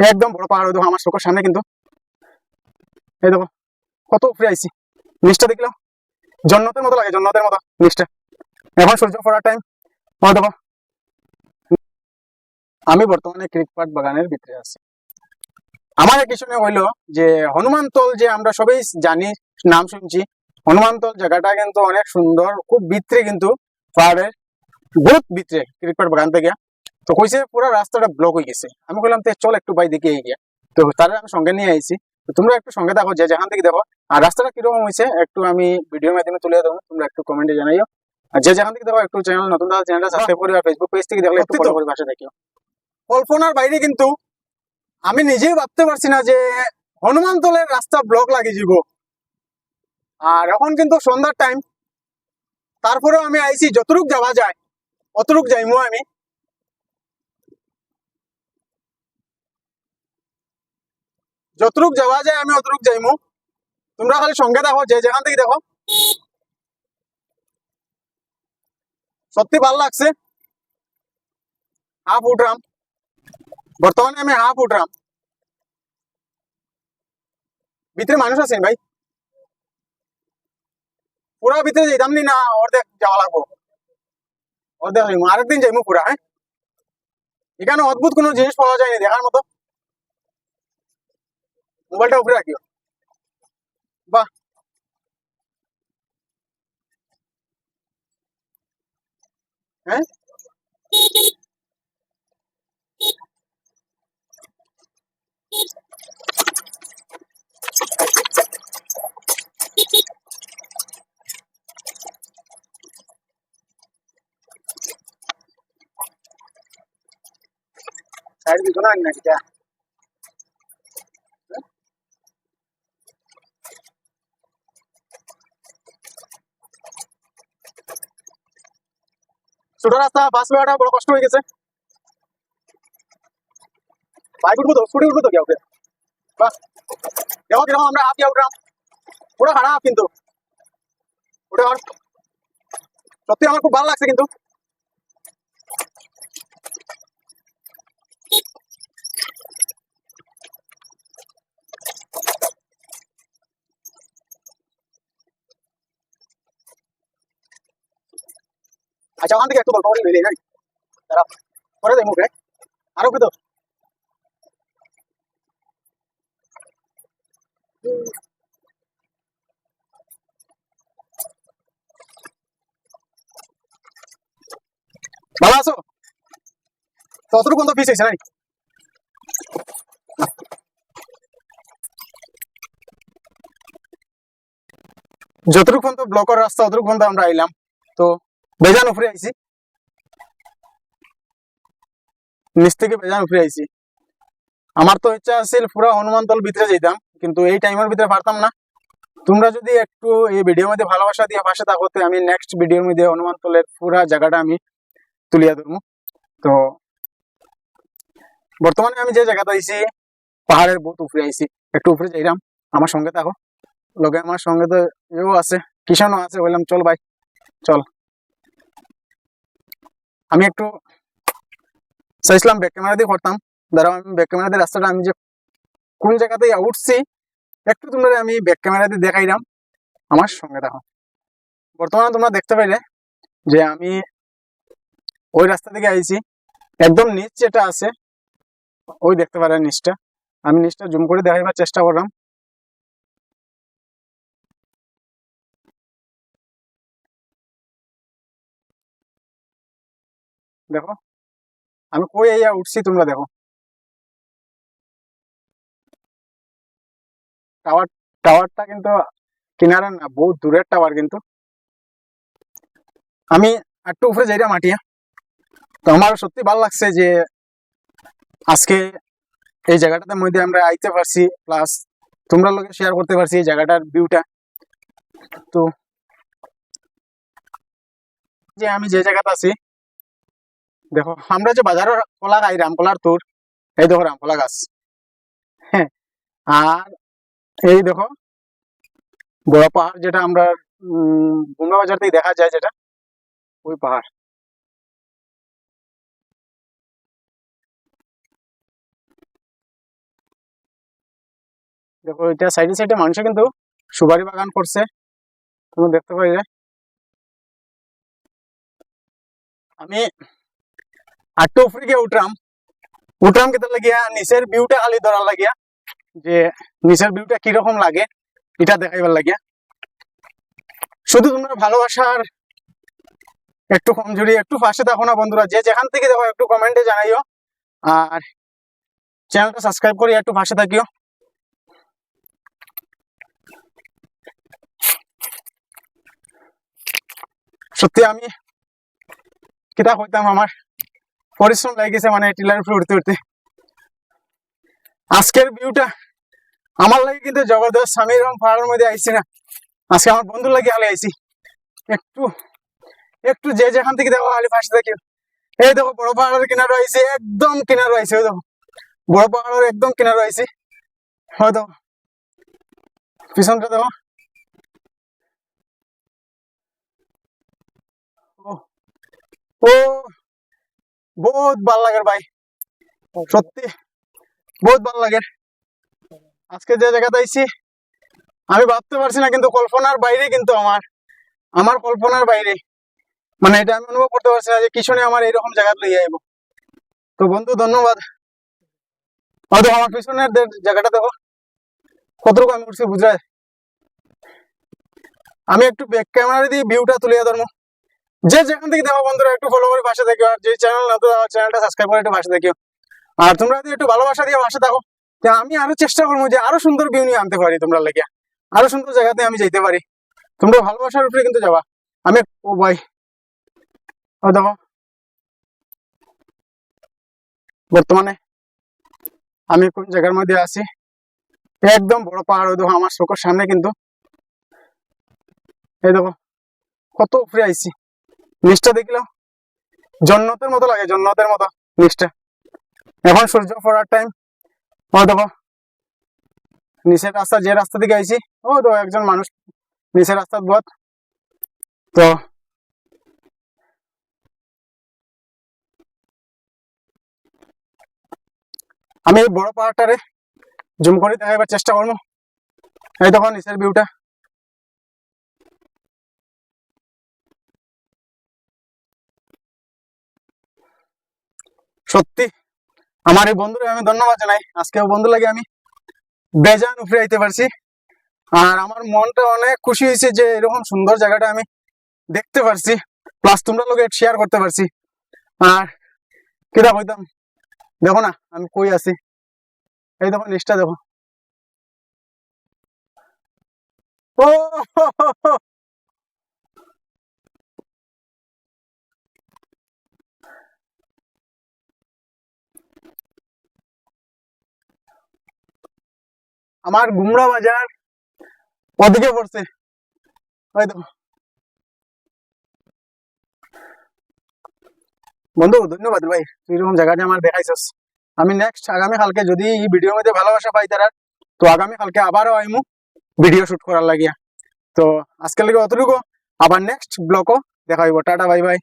একদম বড় পাহাড় দেখো আমার চোখের সামনে কিন্তু। এই দেখো, কত উপরে আইছি। নিচটা দেখলাম। জন্নতের মতো লাগে, জন্নতের মতো নিচটা। এখন সূর্য পড়ার টাইম আমার দেখো। আমি বর্তমানে ক্রিকপাট বাগানের ভিতরে আছি। আমার কিছু নিয়ে হইল যে হনুমানতল যে আমরা সবাই জানি, নাম শুনছি হনুমানতল জায়গাটা কিন্তু অনেক সুন্দর, খুব ভিতরে কিন্তু পাহাড়ের, বহুত ভিতরে ক্রিকপাট বাগান থেকে। তো কইছে পুরো রাস্তাটা ব্লক হয়ে গেছে। আমি বললাম তে চল একটু বাই দেখে গিয়া তো তারা আমি সঙ্গে নিয়ে আইছি। তো তোমরা একটু সঙ্গে দেখো যে যেখান থেকে দেখো। আর রাস্তাটা কীরকম হয়েছে একটু আমি ভিডিওর মাধ্যমে তুলে দেবো তোমরা একটু কমেন্টে জানাইও। আর যে যেখান থেকে দেখো একটু চ্যানেল নতুন দাদা চ্যানেলটা সাবস্ক্রাইব করি আর ফেসবুক পেজ থেকে দেখলে একটু ফলো করে পাশে দেখিও। কল্পনার বাইরে কিন্তু আমি নিজেই ভাবতে পারছি না যে হনুমান হনুমানতলের রাস্তা ব্লক লাগিয়ে যাব আর এখন কিন্তু সন্ধ্যার টাইম তারপরেও আমি আইছি যতটুক যাওয়া যায় অতটুক যাইমু আমি। যতটুক যাওয়া যায়, আমি অতটুক যাইমু। তোমরা খালি সঙ্গে দেখো, যে যেখান থেকে দেখো। সত্যি ভালো লাগছে। হাফ উঠরাম বর্তমানে আমি হাফ উঠরাম ভিতরে মানুষ আছেন ভাই। পুরা ভিতরে যেতাম নি না, অর্ধেক যাওয়া লাগবো। অর্ধেক আরেকদিন যাইমু পুরা হ্যাঁ? এখানে অদ্ভুত কোনো জিনিস পাওয়া যায়নি দেখার মতো। মোবাইলটা উপরে রাখিও বাহ হ্যাঁ সাইড দিছো না নাকি ছোট রাস্তা, বাস বেড়াটা বড় কষ্ট হয়ে গেছে। বাইক উঠবো তো, স্কুটি উঠবো তো কেউ দেখো কীরকম আমরা হাফ উঠলাম। ওটা খারাপ কিন্তু। ওটা সত্যি আমার খুব ভালো লাগছে কিন্তু। আচ্ছা থেকে একটু গল্প করে নিয়ে যাই করে দেয় মুখে। আরও তো। ভালো আছো ততটুকু ফিস হয়েছে নাই যতটুকু পর্যন্ত ব্লকের রাস্তা অতটুকু পর্যন্ত আমরা আইলাম। তো বেজান উপরে আইছি নিচ থেকে বেজান উপরে আইছি আমার তো ইচ্ছা আছিল পুরা হনুমানতল ভিতরে যেতাম কিন্তু এই টাইমের ভিতরে পারতাম না। তোমরা যদি একটু এই ভিডিওর মধ্যে ভালোবাসা দিয়ে পাশে থাকো আমি নেক্সট ভিডিওর মধ্যে হনুমানতলের পুরা জায়গাটা আমি তুলিয়া ধরবো। তো বর্তমানে আমি যে জায়গাতে আইছি, পাহাড়ের বহুত উপরে আইছি একটু উপরে যাইলাম আমার সঙ্গে থাকো। লগে আমার সঙ্গে তো এও আছে কিষানও আছে, বললাম, চল ভাই, চল। আমি একটু চাইছিলাম ব্যাক ক্যামেরা দিয়ে করতাম। দাঁড়াও, আমি ব্যাক ক্যামেরা দিয়ে রাস্তাটা, আমি যে কোন জায়গাতে উঠছি, একটু তোমরা আমি ব্যাক ক্যামেরা দিয়ে দেখাইলাম আমার সঙ্গে দেখো বর্তমানে তোমরা দেখতে পাইলে যে আমি ওই রাস্তা থেকে আইছি, একদম নিচ যেটা আছে, ওই দেখতে পারে নিচটা। আমি নিচটা জুম করে দেখাইবার চেষ্টা করলাম। দেখো। আমি কই আইয়া উঠছি তোমরা দেখো। টাওয়ার টাওয়ারটা কিন্তু কিনারে না, বহুত দূরের টাওয়ার কিন্তু। আমি একটু উপরে যাইরা মাটিয়া তো আমার সত্যি ভালো লাগছে যে আজকে এই জায়গাটাতে মধ্যে আমরা আইতে পারছি প্লাস তোমরা লোকে শেয়ার করতে পারছি এই জায়গাটার ভিউটা তো যে আমি যে জায়গাতে আছি দেখো, আমরা যে বাজারের কলা খাই, রামকলার তোর, এই দেখো রামকলা গাছ। হ্যাঁ আর এই দেখো, বড় পাহাড় যেটা আমরা বুমরা বাজার থেকে দেখা যায় যেটা, ওই পাহাড়। দেখো, এটা সাইডে সাইডে মানুষে কিন্তু সুপারি বাগান করছে তুমি দেখতে পাই আমি উপরে গিয়ে উঠলাম উঠলাম কেটে লাগিয়া নিচের ভিউটা খালি ধরার লাগিয়া, যে নিচের ভিউটা কীরকম লাগে, এটা দেখাইবার লাগিয়া। শুধু তোমরা ভালোবাসার একটু কমজোরি, একটু পাশে থাকো না বন্ধুরা, যে যেখান থেকে দেখো একটু কমেন্টে জানাইও। আর চ্যানেলটা সাবস্ক্রাইব করি একটু পাশে থাকিও। সত্যি আমি কিতা হইতাম আমার? পরিশ্রম লাগিয়েছে মানে টিলার উপরে উঠতে উঠতে। আজকের ভিউটা আমার লাগে কিন্তু জবরদস্ত আমি এরকম পাহাড়ের মধ্যে আইছি না। আজকে আমার বন্ধুর লাগে আলে আইছি। একটু একটু যে যেখান থেকে দেখো খালি পাশে থাকি এই দেখো বড় পাহাড়ের কিনারে আইছি, একদম কিনারে আইছি ওই দেখো। বড় পাহাড়ের একদম কিনারে আইছি। হয় দেখো। পিছনটা দেখো। ও বহুত ভালো লাগে ভাই। সত্যি, বহুত ভালো লাগে। আজকে যে জায়গাতে আইছি, আমি ভাবতে পারছি না কিন্তু কল্পনার বাইরে কিন্তু আমার আমার কল্পনার বাইরে। মানে এটা আমি অনুভব করতে পারছি না যে কিশোরে আমার এরকম জায়গা লইয়া আইব। তো বন্ধু, ধন্যবাদ। হয়তো আমার পিছনের জায়গাটা দেখো, কতটুকু আমি করছি বুঝা আমি একটু ব্যাক ক্যামেরা দিয়ে ভিউটা তুলিয়া ধরবো। যে যেখান থেকে দেখো বন্ধুরা, একটু ফলো করে পাশে থাকিও আর যে চ্যানেল না তো চ্যানেলটা সাবস্ক্রাইব করে একটু পাশে থাকিও আর তোমরা যদি একটু ভালোবাসা দিয়ে পাশে থাকো আমি আরও চেষ্টা করব যে আরও সুন্দর ভিউ নিয়ে আনতে পারি তোমরা লেগে। আরও সুন্দর জায়গাতে আমি যাইতে পারি। তোমরা ভালোবাসার উপরে কিন্তু যাবা। আমি ও ভাই ও দেখো। বর্তমানে আমি কোন জায়গার মধ্যে আছি? একদম বড় পাহাড় ওই দেখো, আমার চোখের সামনে কিন্তু। এই দেখো, কত উপরে আইছি। নিচটা দেখলাম। জন্নতের মতো লাগে, জন্নতের মতো নিচটা এখন সূর্য পড়ার টাইম ও দেখো, নিচের রাস্তা, যে রাস্তা দিকে আইছি, ও তো একজন মানুষ নিচের রাস্তার পথ। তো, আমি বড় পাহাড়টারে জুম করে দেখাবার চেষ্টা করব। এই দেখো, নিচের ভিউটা সত্যি? আমার এই বন্ধুরে আমি ধন্যবাদ জানাই। আজকে বন্ধু লাগে আমি। বেজান উপরে আইতে পারছি। আর আমার মনটা অনেক খুশি হয়েছে যে এরকম সুন্দর জায়গাটা আমি দেখতে পারছি। প্লাস তোমরা লোকে শেয়ার করতে পারছি। আর কিরা কইতাম দেখো না, আমি কই আছি? এই দেখো লিস্টটা দেখো। ও! আমার গুমরা বাজার। ওদিকে পড়ছে। ওই বন্ধু, ধন্যবাদ ভাই, তুই এরকম জায়গাটা আমার দেখাইছস। আমি নেক্সট আগামী কালকে যদি এই ভিডিওর মধ্যে ভালোবাসা পাই তারা, তো আগামী কালকে আবারও আইমু ভিডিও শুট করার লাগিয়া। তো আজকের লাগে অতটুকু। আবার নেক্সট ব্লগও দেখা হইব। Tata bye by